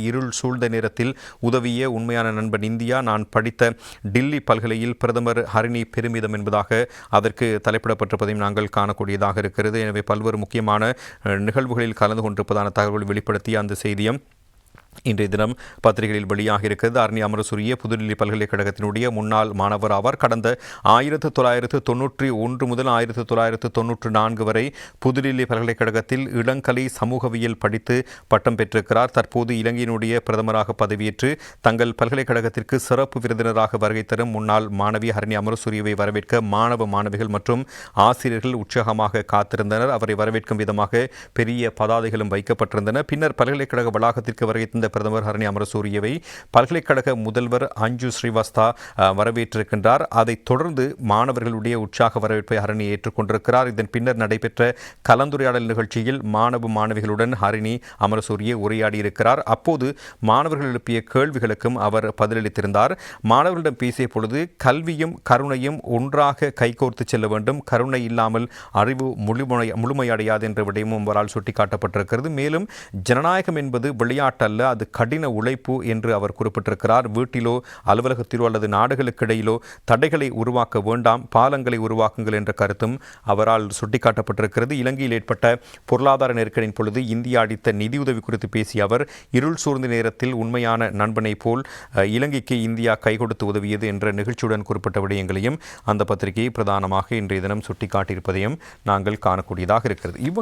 இருள் சூழ்ந்த நேரத்தில் உதவிய உண்மையான நண்பன் இந்தியா. நான் படித்த டில்லி பல்கலையில் பிரதமர் ஹரிணி பெருமிதம் என்பதாக அதற்கு தலைப்பிடப்பட்டிருப்பதையும் நாங்கள் காணக்கூடியதாக இருக்கிறது. எனவே பல்வேறு முக்கியமான நிகழ்வுகளில் கலந்து கொண்டிருப்பதான தகவல் வெளிப்படுத்திய அந்த செய்தியும் இன்றைய தினம் பத்திரிகைகளில் வெளியாக இருக்கிறது. அர்ணி அமரசூரிய புதுடில்லி பல்கலைக்கழகத்தினுடைய முன்னாள் மாணவர் ஆவார். கடந்த ஆயிரத்து தொள்ளாயிரத்து தொன்னூற்றி ஒன்று முதல் ஆயிரத்து தொள்ளாயிரத்து தொன்னூற்று நான்கு வரை புதுடில்லி பல்கலைக்கழகத்தில் இளங்கலை சமூகவியல் படித்து பட்டம் பெற்றிருக்கிறார். தற்போது இலங்கையினுடைய பிரதமராக பதவியேற்று தங்கள் பல்கலைக்கழகத்திற்கு சிறப்பு விருந்தினராக வருகை தரும் முன்னாள் மாணவி ஹரணி அமரசூரியவை வரவேற்க மாணவ மாணவிகள் மற்றும் ஆசிரியர்கள் உற்சாகமாக காத்திருந்தனர். அவரை வரவேற்கும் விதமாக பெரிய பதாதைகளும் வைக்கப்பட்டிருந்தன. பின்னர் பல்கலைக்கழக வளாகத்திற்கு வருகை தந்த பிரதமர் ஹரணி அமரசூரியவை பல்கலைக்கழக முதல்வர் அஞ்சு ஸ்ரீவாஸ்தா வரவேற்றிருக்கின்றார். அதைத் தொடர்ந்து மாணவர்களுடைய உற்சாக வரவேற்பை ஹரணி ஏற்றுக்கொண்டிருக்கிறார். இதன் பின்னர் நடைபெற்ற கலந்துரையாடல் நிகழ்ச்சியில் மாணவ மாணவிகளுடன் ஹரிணி அமரசூரிய உரையாடியிருக்கிறார். அப்போது மாணவர்கள் எழுப்பிய கேள்விகளுக்கும் அவர் பதிலளித்திருந்தார். மாணவர்களிடம் பேசிய பொழுது கல்வியும் கருணையும் ஒன்றாக கைகோர்த்து செல்ல வேண்டும். கருணை இல்லாமல் அறிவு முழுமையடையாது என்ற விடயமும் அவரால் சுட்டிக்காட்டப்பட்டிருக்கிறது. மேலும் ஜனநாயகம் என்பது விளையாட்டல்ல அது கடின உழைப்பு என்று அவர் குறிப்பிட்டிருக்கிறார். வீட்டிலோ அலுவலகத்திலோ அல்லது நாடுகளுக்கு இடையிலோ தடைகளை உருவாக்க வேண்டாம் பாலங்களை உருவாக்குங்கள் என்ற கருத்தும் அவரால் சுட்டிக்காட்டப்பட்டிருக்கிறது. இலங்கையில் ஏற்பட்ட பொருளாதார நெருக்கடியின் பொழுது இந்தியா அடித்த நிதியுதவி குறித்து பேசிய அவர் இருள் சூழ்ந்த நேரத்தில் உண்மையான நண்பனை போல் இலங்கைக்கு இந்தியா கை கொடுத்து உதவியது என்ற நிகழ்ச்சியுடன் குறிப்பிட்ட விடயங்களையும் அந்த பத்திரிகை பிரதானமாக இன்றைய தினம் சுட்டிக்காட்டியிருப்பதையும் நாங்கள் காணக்கூடியதாக இருக்கிறது.